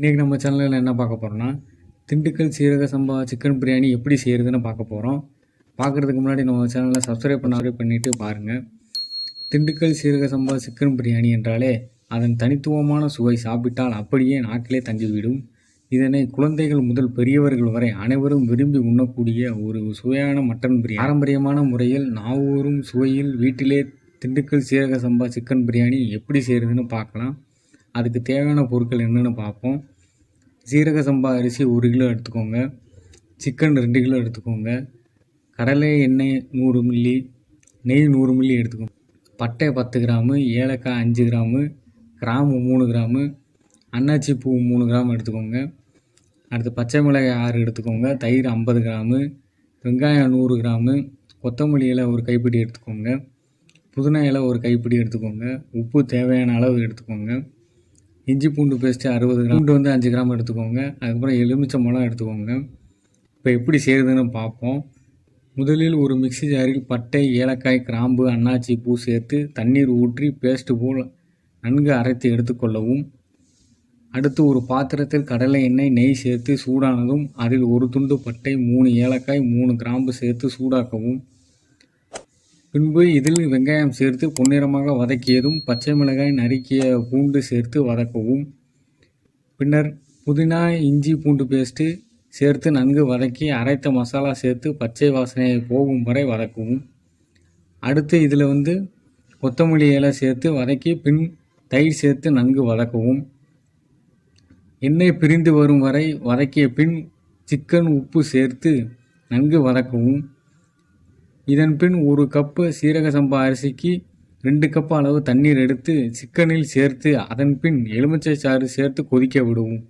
இன்றைக்கி நம்ம சேனலில் என்ன பார்க்க போகிறோம்னா திண்டுக்கல் சீரக சம்பா சிக்கன் பிரியாணி எப்படி செய்கிறதுன்னு பார்க்க போகிறோம் பார்க்குறதுக்கு முன்னாடி நம்ம சேனலில் சப்ஸ்கிரைப் பண்ண பண்ணிவிட்டு பாருங்கள் திண்டுக்கல் சீரக சம்பா சிக்கன் பிரியாணி என்றாலே அதன் தனித்துவமான சுவை சாப்பிட்டால் அப்படியே நாக்கிலே தங்கிவிடும். இதனை குழந்தைகள் முதல் பெரியவர்கள் வரை அனைவரும் விரும்பி உண்ணக்கூடிய ஒரு சுவையான மட்டன் பிரியாணி. பாரம்பரியமான முறையில் நாவூரும் சுவையில் வீட்டிலே திண்டுக்கல் சீரக சம்பா சிக்கன் பிரியாணி எப்படி செய்கிறதுன்னு பார்க்கலாம். அதுக்கு தேவையான பொருட்கள் என்னென்னு பார்ப்போம். சீரக சம்பா அரிசி ஒரு கிலோ எடுத்துக்கோங்க. சிக்கன் ரெண்டு கிலோ எடுத்துக்கோங்க. கடலை எண்ணெய் நூறு மில்லி நெய் நூறு மில்லி எடுத்துக்கோங்க. பட்டை பத்து கிராமு ஏலக்காய் அஞ்சு கிராமு கிராம்பு மூணு கிராமு அன்னாச்சி பூ மூணு கிராம் எடுத்துக்கோங்க. அடுத்து பச்சை மிளகாய் ஆறு எடுத்துக்கோங்க. தயிர் ஐம்பது கிராமு வெங்காயம் நூறு கிராமு கொத்தமல்லி இலை ஒரு கைப்பிடி எடுத்துக்கோங்க. புதினா இலை ஒரு கைப்பிடி எடுத்துக்கோங்க. உப்பு தேவையான அளவு எடுத்துக்கோங்க. இஞ்சி பூண்டு பேஸ்ட்டு அறுபது கிராம். பூண்டு வந்து அஞ்சு கிராம் எடுத்துக்கோங்க. அதுக்கப்புறம் எலுமிச்சை மிளகா எடுத்துக்கோங்க. இப்போ எப்படி செய்கிறதுன்னு பார்ப்போம். முதலில் ஒரு மிக்ஸி ஜாரில் பட்டை ஏலக்காய் கிராம்பு அன்னாச்சி பூ சேர்த்து தண்ணீர் ஊற்றி பேஸ்ட்டு போல் நன்கு அரைத்து எடுத்துக்கொள்ளவும். அடுத்து ஒரு பாத்திரத்தில் கடலை எண்ணெய் நெய் சேர்த்து சூடானதும் அதில் ஒரு துண்டு பட்டை மூணு ஏலக்காய் மூணு கிராம்பு சேர்த்து சூடாக்கவும். பின்பு இதில் வெங்காயம் சேர்த்து பொன்னிறமாக வதக்கியதும் பச்சை மிளகாய் நறுக்கிய பூண்டு சேர்த்து வதக்கவும். பின்னர் புதினா இஞ்சி பூண்டு பேஸ்ட்டு சேர்த்து நன்கு வதக்கி அரைத்த மசாலா சேர்த்து பச்சை வாசனையை போகும் வரை வதக்கவும். அடுத்து இதில் வந்து கொத்தமல்லி இலை சேர்த்து வதக்கி பின் தயிர் சேர்த்து நன்கு வதக்கவும். எண்ணெய் பிரிந்து வரும் வரை வதக்கிய பின் சிக்கன் உப்பு சேர்த்து நன்கு வதக்கவும். இதன் பின் ஒரு கப்பு சீரக சம்பா அரிசிக்கு ரெண்டு கப் அளவு தண்ணீர் எடுத்து சிக்கனில் சேர்த்து அதன் பின் எலுமிச்சை சாறு சேர்த்து கொதிக்க விடுவோம்.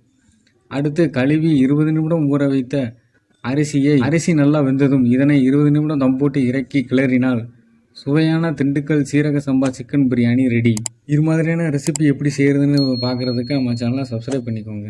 அடுத்து கழுவி இருபது நிமிடம் ஊற வைத்த அரிசியை அரிசி நல்லா வெந்ததும் இதனை இருபது நிமிடம் தம் போட்டு இறக்கி கிளறினால் சுவையான திண்டுக்கல் சீரக சம்பா சிக்கன் பிரியாணி ரெடி. இது மாதிரியான ரெசிபி எப்படி செய்கிறதுன்னு பார்க்குறதுக்கு நம்ம சேனலை சப்ஸ்கிரைப் பண்ணிக்கோங்க.